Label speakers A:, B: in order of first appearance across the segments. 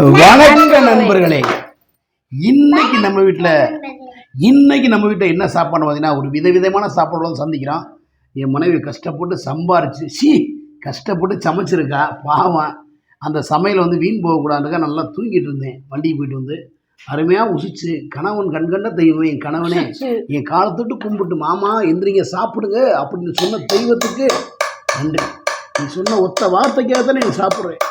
A: வணக்கம் நண்பர்களே. இன்னைக்கு நம்ம வீட்டில் இன்னைக்கு நம்ம வீட்டில் என்ன சாப்பாடு பார்த்தீங்கன்னா ஒரு விதவிதமான சாப்பாடு வந்து சந்திக்கிறோம். என் மனைவி கஷ்டப்பட்டு சம்பாரிச்சு சி கஷ்டப்பட்டு சமைச்சிருக்கா பாவம். அந்த சமையல் வந்து வீண் போகக்கூடாதுக்கா நல்லா தூங்கிட்டு இருந்தேன் வண்டிக்கு போயிட்டு வந்து. அருமையாக உசிச்சு கணவன் கண்கண்ட தெய்வம் என் கணவனே. என் காலத்தொட்டு கும்பிட்டு மாமா எந்திரிங்க சாப்பிடுங்க அப்படின்னு சொன்ன தெய்வத்துக்கு நன்றி. நீ சொன்ன ஒத்த வார்த்தைக்காக தானே நீ சாப்பிட்றேன்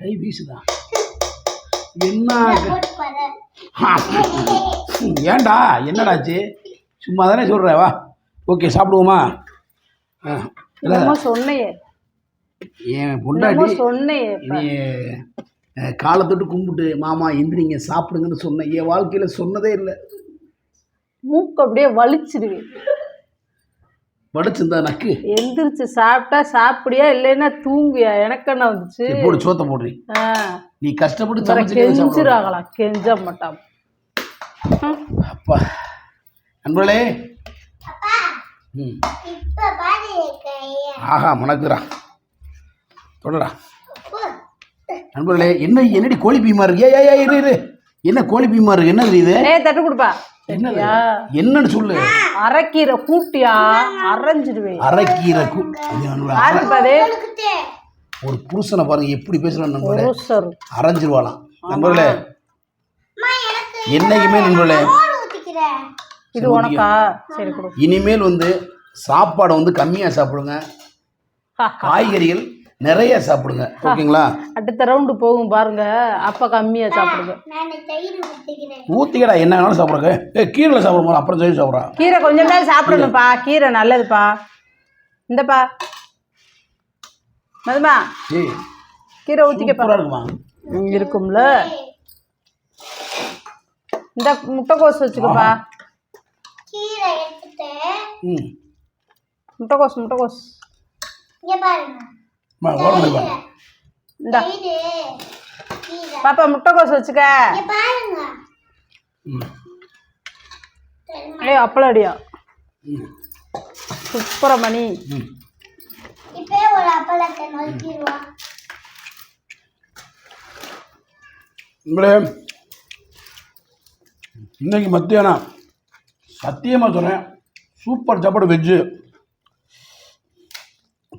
B: கை
A: வீசுதா? என்ன. ஏன்டா என்னடாச்சு? சும்மா தானே சொல்கிற வா. ஓகே சாப்பிடுவோமா?
C: சொன்னையே.
A: என் பொண்டாட்டி
C: சொன்னையே
A: நீ அஹ், காலத்தொட்டு கும்பிட்டு மாமா எந்திரிங்க சாப்பிடுங்கன்னு சொன்னேன் என் வாழ்க்கையில் சொன்னதே இல்லை.
C: மூக்கு அப்படியே வலிச்சிடுவேன்
A: வடிச்சிருந்தா நக்கு
C: எந்திரிச்சு சாப்பிட்டா சாப்பிடியா இல்லைன்னா தூங்குயா எனக்கு என்ன வந்துச்சு?
A: போடு சோத்த போடுறி நீ. கஷ்டப்பட்டு
C: கெஞ்சிராகலாம் கெஞ்ச மாட்டான்.
A: அப்பா. நண்பர்களே.
B: அப்பா.
A: ம்.
B: இப்ப பாரு கைய.
A: ஆஹா மணக்குறா. தொடடா.
B: அப்பா,
A: நண்பர்களே என்ன என்னடி கோழி பீமா இருக்கு? ஏ ஏ இரு இரு என்ன கோழி பீமா இருக்கு? என்னது இது?
C: ஏய் தட்டு கொடுப்பா.
A: என்னன்னு சொல்லு.
C: அரைக்கீரை கூட்டியா? அரைஞ்சிடுவேன்.
A: அரைக்கீரை கூ ஐயா, நண்பர்களே, அரை-
C: யாருக்கு பாரு?
B: உனக்குத்தே.
A: ஒரு புருஷனை பாருங்க எப்படி பேசுறான் நண்பர்களே அரைஞ்சிருவாளாம். நண்பர்களே
B: அம்மா எனக்கு
A: என்னைக்குமே நண்பர்களே
C: இது உனக்கா? சரி கொடு.
A: இனிமேல் வந்து சாப்பாடை வந்து கம்மியாக சாப்பிடுங்க. காய்கறிகள் நிறைய சாப்பிடுங்க. ஓகேங்களா?
C: அடுத்த ரவுண்டு போகும் பாருங்க. அப்ப கம்மியா சாப்பிடுங்க
B: நான் தயிர் ஊத்திக்கிறேன்.
A: ஊற்றிக்கடா என்ன வேணாலும் சாப்பிடுங்க ஏ கீரையில் சாப்பிட போது அப்புறம் சொல்லி சாப்பிட்றா.
C: கீரை கொஞ்சம் தான் சாப்பிடணும்ப்பா. கீரை நல்லதுப்பா. இந்தப்பா. மதுமா. கீரை
A: சூப்பராக இருக்குமா?
C: ம், இருக்கும்ல. இந்த முட்டைக்கோஸ் வச்சுக்கப்பா.
B: கீரை எடுத்துட்டு
A: ம்.
C: முட்டைக்கோஸ் முட்டைக்கோஸ்
B: இங்க பாருங்க.
C: இந்த. பாப்பா முட்டைக்கோஸ் வச்சுக்க.
B: இங்க பாருங்க.
A: ம்.
B: தெரியுமா?
C: ஏய் அப்பளடியா?
A: ம்.
C: சுப்பிரமணி
A: இன்னைக்கு மத்தியானம் சத்தியமாக சொல்கிறேன் சூப்பர் சாப்பாடு வெஜ்ஜு.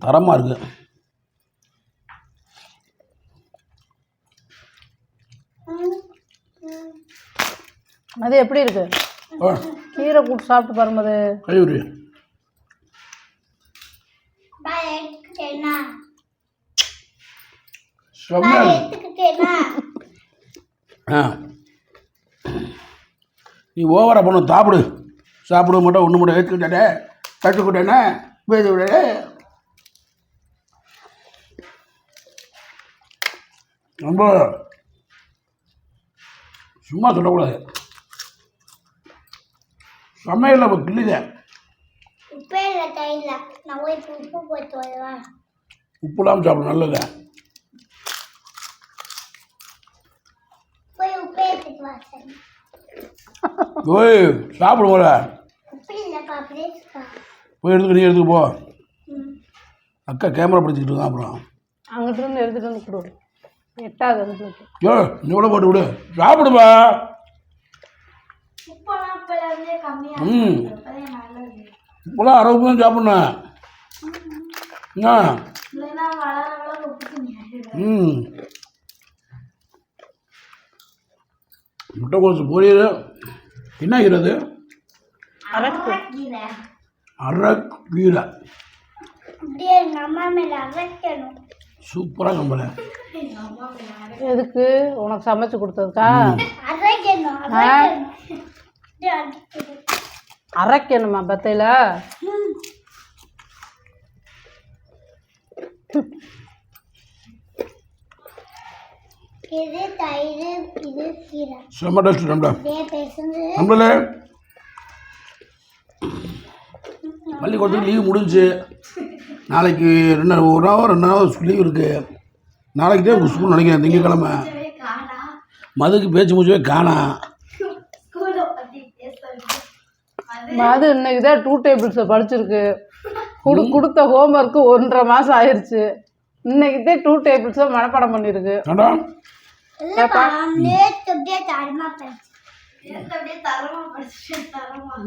A: தரமாக இருக்கு.
C: அது எப்படி இருக்கு? கீரை கூட்டு சாப்பிட்டு பாருங்க அது.
A: கையுறி நீ ஓவரா பண்ண சாப்பிடு. சாப்பிட மட்டும் ஒன்று மட்டும் ஏற்றுக்கிட்டே கற்றுக்கிட்டேனே பேசி விட ரொம்ப சும்மா சொல்லக்கூடாது. சமையலில் இப்போ கிள்ளித
B: உப்பே இல்லை தயிரில் நான் போய் உப்பு போட்டு வருவேன்
A: உப்பு இல்லாமல் சாப்பிடும் நல்லது.
B: போய் உப்பே
A: சாப்பிடு போல. போய் எடுத்துக்க நீ எடுத்துக்க போ. அக்கா கேமரா பிடிச்சிக்கிட்டு இருக்கான் அப்புறம்.
C: அங்கிட்டு இருந்து எடுத்துட்டு வந்து கொடு. எட்டாவது அதுக்கு
A: ஏ நீ கூட போட்டு விடு.
B: கம்மியாக
A: ம். இப்போலாம் அறுபது தான் சாப்பிட்ணும்.
B: கம்மியாகிடும்
A: ம். முட்டைக்கோசு பொரியல். என்ன
B: கீரை
A: அரை கீரை.
B: அப்படியே மேலே அரைக்கணும்.
A: சூப்பராக
B: அரை
C: எதுக்கு? உனக்கு சமைச்சு கொடுத்ததுக்கா.
B: அரைக்கணுமா
C: பத்தையில?
B: இது தயிர் இது கீரை.
A: செம்ம டேஸ்ட் நம்மள
B: அப்படியே பேசுந்து
A: நம்மள பள்ளிக்கூடத்துக்கு லீவ் முடிஞ்சு நாளைக்கு ரெண்டு ஒரு ஹவர் ரெண்டு ஹவர் லீவ் இருக்குது நாளைக்கு தான் ஸ்கூல் நினைக்கிறேன் திங்கக்கிழமை மதுக்கு பேச்சு மூச்சவே காணா.
C: அது இன்னைக்கு தான் டூ டேபிள்ஸை படிச்சிருக்கு. கொடு கொடுத்த ஹோம்ஒர்க்கு ஒன்றரை மாதம் ஆயிடுச்சு இன்னைக்கு தான் டூ டேபிள்ஸும் மனப்பாடம் பண்ணியிருக்கு.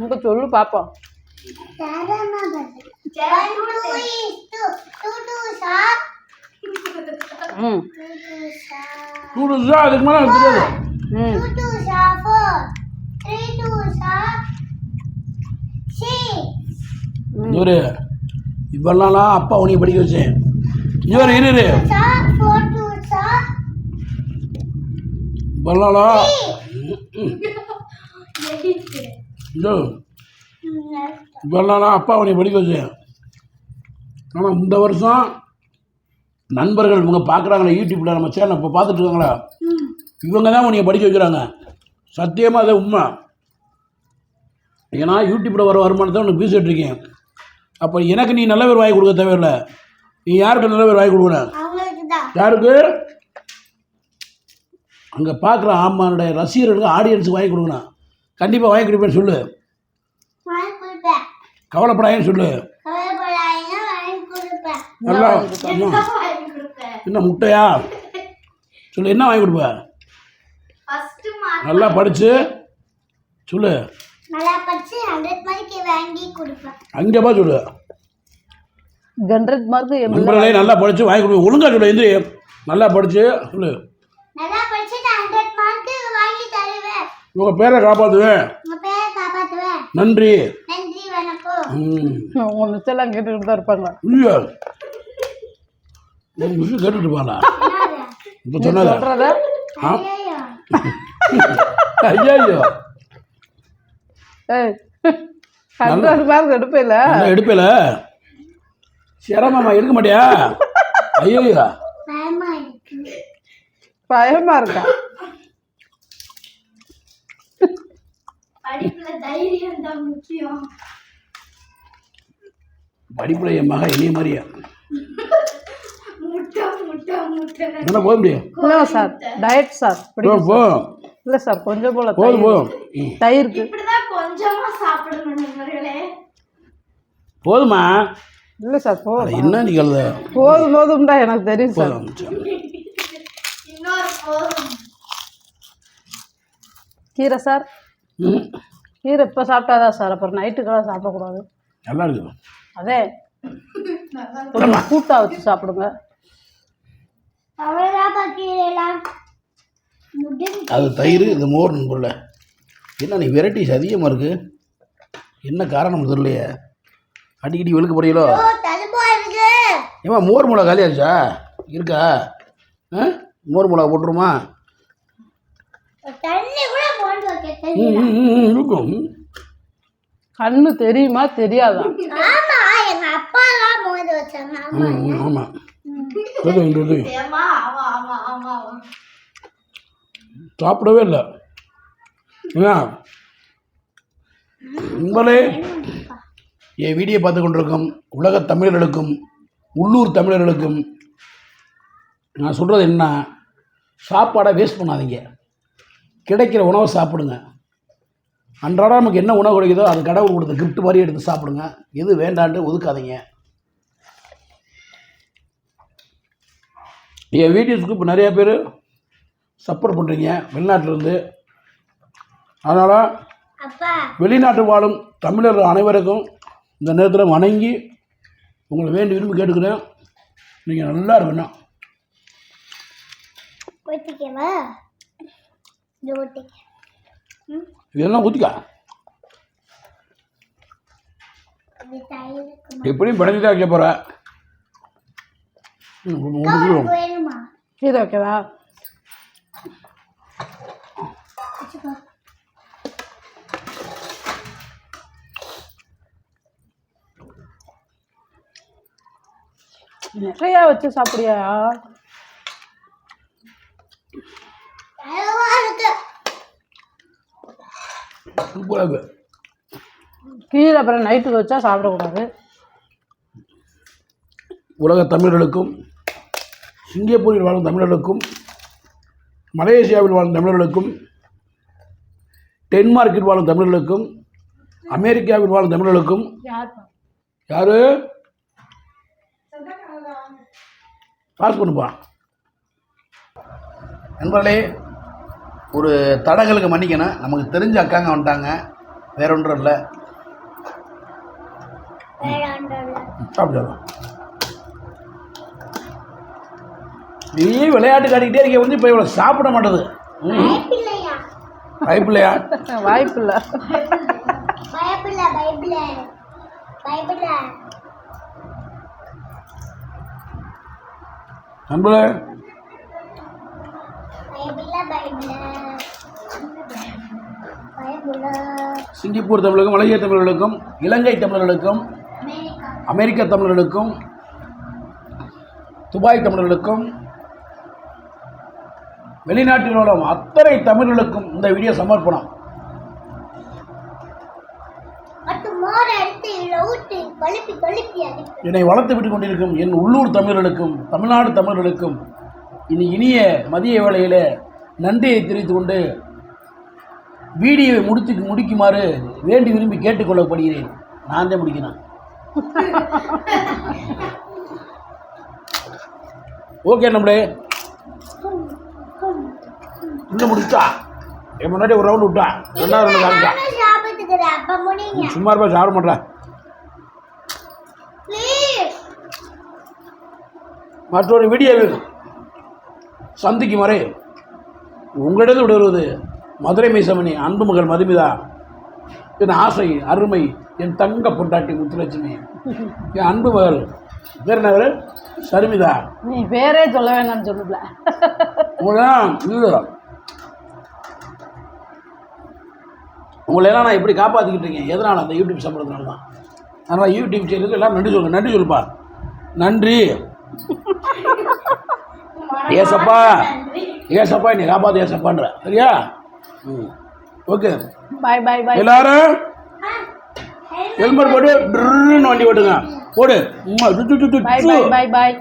C: உங்க சொல்லு பார்ப்போம் ம்
B: twos are
A: நூடுல்ஸா அதுக்கு மேலே தெரியாது
C: ம்
B: six.
A: இவரு இவெல்லாம் அப்பா உனியை படிக்க வச்சேன் இவர் இரு இவெல்லாம் இவெல்லாம் அப்பா உனியை படிக்க வச்சேன். ஆனால் இந்த வருஷம் நண்பர்கள் இவங்க பார்க்குறாங்களே யூடியூப்பில் நம்ம சேனல் இப்போ பார்த்துட்டு இருக்காங்களா? இவங்க தான் உன்னைய படிக்க வைக்கிறாங்க. சத்தியமாக அது உண்மை. ஏன்னா யூடியூப்பில் வர வருமானத்தை உனக்கு பேசிகிட்டு இருக்கேன். அப்போ எனக்கு நீ நல்ல பேர் வாங்கி கொடுக்க தேவையில்லை. நீ யாருக்கு நல்ல பேர் வாங்கி
B: தான்
A: யாருக்கு? அங்கே பார்க்குற ஆமானுடைய ரசிகர்களுக்கு ஆடியன்ஸுக்கு வாங்கி கொடுக்கணும். கண்டிப்பாக வாங்கி கொடுப்பேன்னு சொல்லு. கவலைப்படாயன்னு சொல்லு.
B: கவலைப்படாதீங்க வாங்கி கொடுப்பேன்.
A: நல்லா என்ன?
B: வாங்கி கொடுப்பேன்?
A: என்ன முட்டையா? சொல்லு என்ன வாங்கி கொடுப்ப?
B: ஃபர்ஸ்ட் மார்க்
A: நல்லா படித்து சொல்லு.
B: நல்லா படிச்சு ஹண்ட்ரட் மார்க்கு வாங்கி கொடுப்பேன்.
A: அங்கே பா சொல்லு.
C: ஹண்ட்ரட் மார்க் என்
A: நண்பர்களே நல்லா படித்து வாங்கி கொடுப்பேன் ஒழுங்கா சொல்லு எந்திரி நல்லா படித்து சொல்லு.
B: நல்லா படிச்சு நான் ஹண்ட்ரட் மார்க்கு வாங்கி தருவேன்.
A: உங்கள் பேரை காப்பாற்றுவேன்
B: உங்க பேரை காப்பாத்துவேன்.
A: நன்றி.
B: நன்றி வணக்கம்
A: ம்
C: உங்க மிச்செல்லாம் கேட்டுக்கிட்டு தான் இருப்பாங்க
A: இல்லையா? ஒரு விஷயம் கேட்டுட்டு போகலாம் இப்போ சொன்னதா? ஆ?
B: ஐயோ
A: ஐயோ
C: ஏய் ஹண்ட்ரட் மார்க் எடுப்பில்ல
A: என்ன எடுப்பில. சிரமம்மா எடுக்க மாட்டியா? ஐயோ
B: பயமா இருக்கு.
C: பயமா இருக்கா?
B: படிப்புல தைரியம் தான் முக்கியம்.
A: படிப்பில் என் மகன் இனிய மாதிரியா?
B: முட்டை முட்டை முட்டை.
A: என்ன போக முடியும்?
C: இல்லை சார் டயட் சார்.
A: போ போ.
C: இல்லை சார் கொஞ்சம் போல
A: போதும். போதும்.
C: தயிருக்கு.
A: போதுமா?
C: இல்லை சார் போதும்.
A: என்ன நீ கழுத
C: போதும் போதும் தான் எனக்கு தெரியும் சார். கீரை சார்.
A: ம்.
C: கீரை இப்போ சாப்பிட்டாதான் சார்? அப்புறம் நைட்டுக்கெல்லாம் சாப்பிடக்கூடாது.
A: நல்லா இருக்குது.
C: அதே. கொஞ்சம் கூட்டா வச்சு சாப்பிடுங்க.
A: அது தயிர் இது மோர் நண்பர்ல என்ன நீ வெரைட்டிஸ் அதிகமாக இருக்குது என்ன காரணம் தெரியலையே? அடிக்கடி வெளுக்க போறீங்களோ
B: இருக்கு.
A: ஏமா மோர் மிளகா காலியாச்சா இருக்கா? ஆ? மோர் மிளகா போட்டுருமா? இருக்கும்.
C: கண்ணு தெரியுமா தெரியாதா
B: ஆமா எங்க அப்பா எல்லாம் மோதி வச்சாங்க ஆமா
A: ம் ம், ஆமாம் சாப்பிடவே இல்லை. ஏன் உங்களே என் வீடியோ பார்த்து கொண்டிருக்கும் உலகத் தமிழர்களுக்கும் உள்ளூர் தமிழர்களுக்கும் நான் சொல்கிறது என்ன? சாப்பாடை வேஸ்ட் பண்ணாதீங்க. கிடைக்கிற உணவை சாப்பிடுங்க. அன்றாடம் நமக்கு என்ன உணவு கிடைக்குதோ அது கடவுள் கொடுத்த gift மாதிரி எடுத்து சாப்பிடுங்க. எது வேண்டான்ட்டு ஒதுக்காதீங்க. என் வீடியோஸ்க்கு இப்போ நிறைய பேர் சப்போர்ட் பண்ணுறீங்க வெளிநாட்டிலேருந்து. அதனால் வெளிநாட்டு வாழும் தமிழர் அனைவருக்கும் இந்த நேரத்தில் வணங்கி உங்களை வேண்டி விரும்பி கேட்டுக்கிறேன். நீங்கள் நல்லா இருக்கணும். இதெல்லாம் ஊற்றிக்கா எப்படியும் பிணைஞ்சு தான் வைக்க போகிறேன்
C: வைக்கவா?
B: வச்சுக்கோ.
C: நிறையா வச்சு சாப்பிடியா கீரை அப்புறம் நைட்டுக்கு வச்சா சாப்பிடக்கூடாது.
A: உலக தமிழர்களுக்கும் சிங்கப்பூரில் வாழும் தமிழர்களுக்கும் மலேசியாவில் வாழும் தமிழர்களுக்கும் டென்மார்க்கில் வாழும் தமிழர்களுக்கும் அமெரிக்காவில் வாழும் தமிழர்களுக்கும்.
C: யார்
A: பாஸ் பண்ணுப்பா. நண்பர்களே ஒரு தடங்களுக்கு மன்னிக்கணும். நமக்கு தெரிஞ்ச அக்காங்க வந்துட்டாங்க. வேற ஒன்றும் இல்லை. சாப்பிடலாம் நீ விளையாட்டு காட்டிக்கிட்டே இருக்க வந்து இப்போ இவ்வளோ சாப்பிட மாட்டேது.
B: பயப்பில்லையா
A: வாய்ப்பில்லையா?
C: வாய்ப்பு இல்லை
A: சிங்கப்பூர் தமிழர்களுக்கும் மலேசிய தமிழர்களுக்கும் இலங்கை தமிழர்களுக்கும்
B: அமெரிக்கா.
A: அமெரிக்க தமிழர்களுக்கும் துபாய் தமிழர்களுக்கும் வெளிநாட்டில் உள்ள அத்தனை தமிழர்களுக்கும் இந்த வீடியோ சமர்ப்பணம். என்னை வளர்த்து விட்டு கொண்டிருக்கும் என் உள்ளூர் தமிழர்களுக்கும் தமிழ்நாடு தமிழர்களுக்கும் இனி இனிய மதிய வேளையில் நன்றியை தெரிவித்துக் கொண்டு வீடியோவை முடித்து முடிக்குமாறு வேண்டி விரும்பி கேட்டுக்கொள்ளப்படுகிறேன் நான் தான் முடிக்கிறேன். ஓகே நம்மளே. இன்னும் முடிச்சா என் முன்னாடி ஒரு ரவுண்ட் விட்டா? ரெண்டாவது ரவுண்ட் காமிச்சா
B: நானும் சாப்பிட்டுக்கிறேன். அப்ப முடிங்க.
A: சும்மா இருப்பா சாப்பிட மாட்டேன் மற்றொரு வீடியோவில் சந்திக்கும் வரை உங்களிடம் விடுவது மதுரை மீசமணி அன்பு மகள் மதுமிதா. என் ஆசை அருமை என் தங்க பொண்டாட்டி முத்துலட்சுமி. என் அன்பு மகள் பேர் என்ன? சருமிதா.
C: நீ பேரே சொல்ல வேணாம்னு சொல்லுல
A: உங்களெல்லாம் இது உங்களெல்லாம் நான் எப்படி காப்பாற்றிக்கிட்டு இருக்கேன்? எதனால்? அந்த யூடியூப் சம்பளத்தினால தான் அதனால் யூடியூப் சேனலுக்கு எல்லாம் நன்றி சொல்லுங்க நன்றி சொல்லுப்பா. நன்றி. ஏசப்பா ஏசப்பா நீ காப்பாற்று ஏசப்பான்ற. சரியா? ம். ஓகே.
C: பாய் பாய் பாய்
A: எல்லாரும் ஹெல்மெட் போட்டு ட்ருன்னு வண்டி ஓட்டுங்க. போடு.
C: பாய் பாய் பாய்